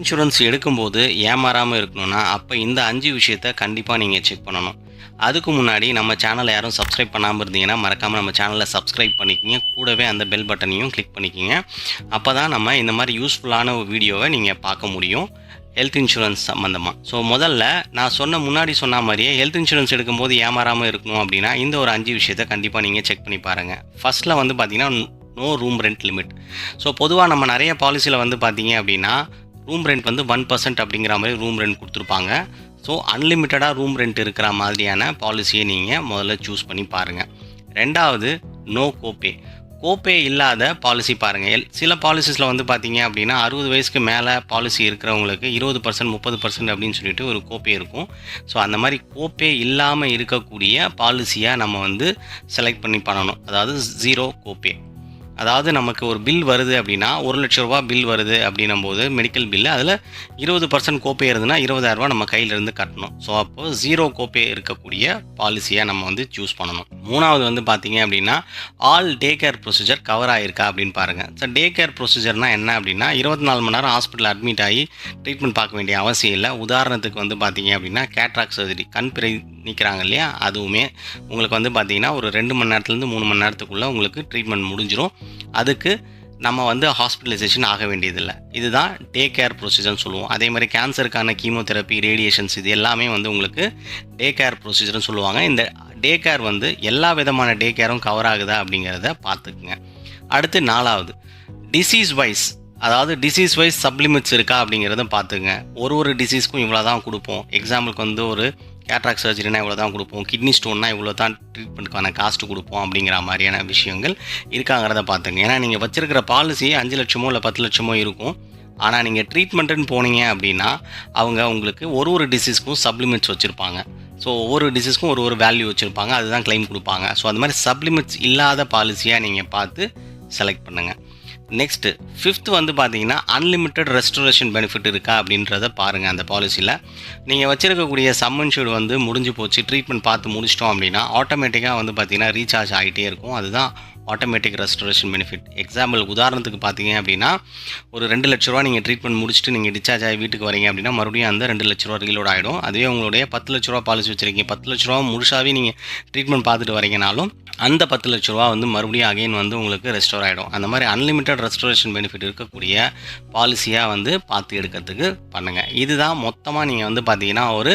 Insurance எடுக்கும்போது ஏமாறாமல் இருக்கணும்னா அப்போ இந்த அஞ்சு விஷயத்த கண்டிப்பாக நீங்கள் செக் பண்ணணும். அதுக்கு முன்னாடி நம்ம சேனலை யாரும் சப்ஸ்கிரைப் பண்ணாமல் இருந்தீங்கன்னா மறக்காமல் நம்ம சேனலை சப்ஸ்கிரைப் பண்ணிக்கிங்க. கூடவே அந்த பெல் பட்டனையும் கிளிக் பண்ணிக்கிங்க. அப்போ தான் நம்ம இந்த மாதிரி யூஸ்ஃபுல்லான ஒரு வீடியோவை நீங்கள் பார்க்க முடியும். ஹெல்த் இன்சூரன்ஸ் சம்மந்தமாக ஸோ முதல்ல நான் சொன்ன முன்னாடி சொன்ன மாதிரியே ஹெல்த் இன்சூரன்ஸ் எடுக்கும்போது ஏமாறாமல் இருக்கணும் அப்படின்னா இந்த ஒரு அஞ்சு விஷயத்தை கண்டிப்பாக நீங்கள் செக் பண்ணி பாருங்கள் ஃபஸ்ட்டில் வந்து பார்த்தீங்கன்னா no room rent limit so பொதுவாக நம்ம நிறைய பாலிசியில் வந்து பார்த்தீங்க அப்படின்னா ரூம் ரெண்ட் வந்து ஒன் பர்சன்ட் அப்படிங்கிற மாதிரி ரூம் ரெண்ட் கொடுத்துருப்பாங்க. ஸோ அன்லிமிட்டடாக ரூம் ரெண்ட் இருக்கிற மாதிரியான பாலிசியை நீங்கள் முதல்ல சூஸ் பண்ணி பாருங்கள் ரெண்டாவது நோ கோபே கோப்பே இல்லாத பாலிசி பாருங்கள் எல் சில பாலிசிஸில் வந்து பார்த்தீங்க அப்படின்னா அறுபது வயசுக்கு மேலே பாலிசி இருக்கிறவங்களுக்கு இருபது பர்சன்ட் முப்பது பர்சன்ட் அப்படின்னு சொல்லிட்டு ஒரு கோப்பே இருக்கும். ஸோ அந்த மாதிரி கோப்பே இல்லாமல் இருக்கக்கூடிய பாலிசியாக நம்ம வந்து செலக்ட் பண்ணி பண்ணணும். அதாவது ஜீரோ கோப்பே அதாவது நமக்கு ஒரு பில் வருது அப்படின்னா ஒரு லட்ச ரூபா பில் வருது அப்படின்னும் போது மெடிக்கல் பில்லு அதில் இருபது பர்சன்ட் கோப்பே இருந்ததுன்னா இருபதாயிரரூபா நம்ம கையிலேருந்து கட்டணும். ஸோ அப்போது ஜீரோ கோப்பே இருக்கக்கூடிய பாலிசியாக நம்ம வந்து சூஸ் பண்ணணும். மூணாவது வந்து பார்த்தீங்க அப்படின்னா all day care procedure cover ஆகிருக்கா அப்படின்னு பாருங்கள் ஸோ டே கேர் ப்ரொசீஜர்னால் என்ன அப்படின்னா இருபத்தி நாலு மணி நேரம் ஹாஸ்பிட்டல் அட்மிட் ஆகி ட்ரீட்மெண்ட் பார்க்க வேண்டிய அவசியம் இல்லை. உதாரணத்துக்கு வந்து பார்த்தீங்க அப்படின்னா கேட்ராக் சர்ஜரி கண் பிறை நிற்கிறாங்க இல்லையா? அதுவுமே உங்களுக்கு வந்து பார்த்திங்கன்னா ஒரு ரெண்டு மணி நேரத்துலேருந்து மூணு மணி நேரத்துக்குள்ளே உங்களுக்கு ட்ரீட்மெண்ட் முடிஞ்சிடும் அதுக்கு நம்ம வந்து ஹாஸ்பிட்டலைசேஷன் ஆக வேண்டியதில்லை. இதுதான் டே கேர் ப்ரொசீஜர்னு சொல்லுவோம். அதே மாதிரி கேன்சருக்கான கீமோதெரப்பி ரேடியேஷன்ஸ் இது எல்லாமே வந்து உங்களுக்கு டே கேர் ப்ரொசீஜர்னு சொல்லுவாங்க. இந்த டே கேர் வந்து எல்லா விதமான டே கேரும் கவர் ஆகுதா அப்படிங்கிறத பார்த்துக்குங்க. அடுத்து நாலாவது டிசீஸ் வைஸ் அதாவது டிசீஸ் வைஸ் சப்ளிமெண்ட்ஸ் இருக்கா அப்படிங்கிறத பார்த்துங்க ஒரு ஒரு டிசீஸ்க்கும் இவ்வளோ தான் கொடுப்போம். எக்ஸாம்பிளுக்கு வந்து ஒரு கேட்ராக் சர்ஜரினா இவ்வளோ தான் கொடுப்போம். கிட்னி ஸ்டோன்னா இவ்வளோ தான் ட்ரீட்மெண்ட்டுக்கான காஸ்ட்டு கொடுப்போம் அப்படிங்கிற மாதிரியான விஷயங்கள் இருக்காங்கிறத பார்த்துங்க. ஏன்னா நீங்கள் வச்சுருக்கிற பாலிசி அஞ்சு லட்சமோ இல்லை பத்து லட்சமோ இருக்கும். ஆனால் நீங்கள் ட்ரீட்மெண்ட்டுன்னு போனீங்க அப்படின்னா அவங்க உங்களுக்கு ஒரு ஒரு டிசீஸ்க்கும் சப்ளிமெண்ட்ஸ் வச்சுருப்பாங்க. ஸோ ஒவ்வொரு டிசீஸ்க்கும் ஒரு ஒரு வேல்யூ வச்சுருப்பாங்க. அதுதான் கிளைம் கொடுப்பாங்க. ஸோ அந்த மாதிரி சப்ளிமெண்ட்ஸ் இல்லாத பாலிசியாக நீங்கள் பார்த்து செலக்ட் பண்ணுங்கள் நெக்ஸ்ட்டு ஃபிஃப்த் வந்து பார்த்தீங்கன்னா அன்லிமிட்டெட் ரெஸ்டரேஷன் பெனிஃபிட் இருக்கா அப்படின்றத பாருங்கள் அந்த பாலிசியில் நீங்கள் வச்சிருக்கக்கூடிய சம்மன்ஷூட் வந்து முடிஞ்சு போச்சு ட்ரீட்மெண்ட் பார்த்து முடிச்சிட்டோம் அப்படின்னா ஆட்டோமேட்டிக்காக வந்து பார்த்தீங்கன்னா ரீசார்ஜ் ஆகிட்டே இருக்கும். அதுதான் ஆட்டோமேட்டிக் ரெஸ்டரேஷன் பெனிஃபிட் எக்ஸாம்பிள் உதாரணத்துக்கு பார்த்தீங்க அப்படின்னா ஒரு ரெண்டு லட்ச ரூபா நீங்கள் ட்ரீட்மெண்ட் முடிச்சுட்டு நீங்கள் டிஸ்சார்ஜ் ஆகி வீட்டுக்கு வரீங்க அப்படின்னா மறுபடியும் அந்த ரெண்டு லட்ச ரூபா ரீலோட் ஆகிடும் அதுவே உங்களுடைய பத்து லட்ச ரூபா பாலிசி வச்சிருக்கீங்க. பத்து லட்ச ரூபா முழுசாகவே நீங்கள் ட்ரீட்மெண்ட் பார்த்துட்டு வரீங்கனாலும் அந்த பத்து லட்ச ரூபா வந்து மறுபடியும் அகைன் வந்து உங்களுக்கு ரெஸ்டோர் ஆகிடும் அந்த மாதிரி அன்லிமிட்டட் ரெஸ்டரேஷன் பெனிஃபிட் இருக்கக்கூடிய பாலிசியாக வந்து பார்த்து எடுக்கிறதுக்கு பண்ணுங்கள் இதுதான் மொத்தமாக நீங்கள் வந்து பார்த்தீங்கன்னா ஒரு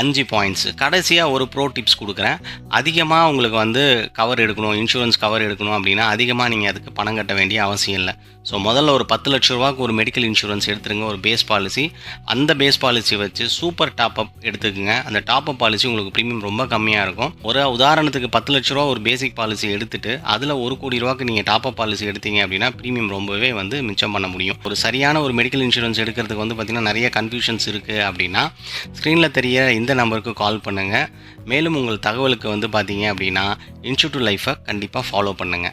அஞ்சு பாயிண்ட்ஸ் கடைசியாக ஒரு ப்ரோ டிப்ஸ் கொடுக்குறேன். அதிகமாக உங்களுக்கு வந்து கவர் எடுக்கணும் இன்சூரன்ஸ் கவர் எடுக்கணும் எடுக்கணும் அப்படின்னா அதிகமாக நீங்கள் அதுக்கு பணம் கட்ட வேண்டிய அவசியம் இல்லை. ஸோ முதல்ல ஒரு பத்து லட்ச ரூபாய்க்கு ஒரு மெடிக்கல் இன்சூரன்ஸ் எடுத்துருங்க ஒரு பேஸ் பாலிசி அந்த பேஸ் பாலிசி வச்சு சூப்பர் டாப் அப் எடுத்துக்கோங்க. அந்த டாப் அப் பாலிசி உங்களுக்கு ப்ரீமியம் ரொம்ப கம்மியாக இருக்கும். ஒரு உதாரணத்துக்கு பத்து லட்ச ரூபா ஒரு பேசிக் பாலிசி எடுத்துட்டு அதில் ஒரு கோடி ரூபாய்க்கு நீங்கள் டாப் அப் பாலிசி எடுத்தீங்க அப்படின்னா ப்ரீமியம் ரொம்பவே வந்து மிச்சம் பண்ண முடியும். ஒரு சரியான ஒரு மெடிக்கல் இன்சூரன்ஸ் எடுக்கிறதுக்கு வந்து பார்த்திங்கன்னா நிறைய கன்ஃபியூஷன்ஸ் இருக்குது அப்படின்னா ஸ்க்ரீனில் தெரிய இந்த நம்பருக்கு கால் பண்ணுங்கள் மேலும் உங்கள் தகவலுக்கு வந்து பார்த்தீங்க அப்படின்னா இன்ஸ்டியூட் லைஃப்பை கண்டிப்பாக ஃபாலோ பண்ணுங்கள்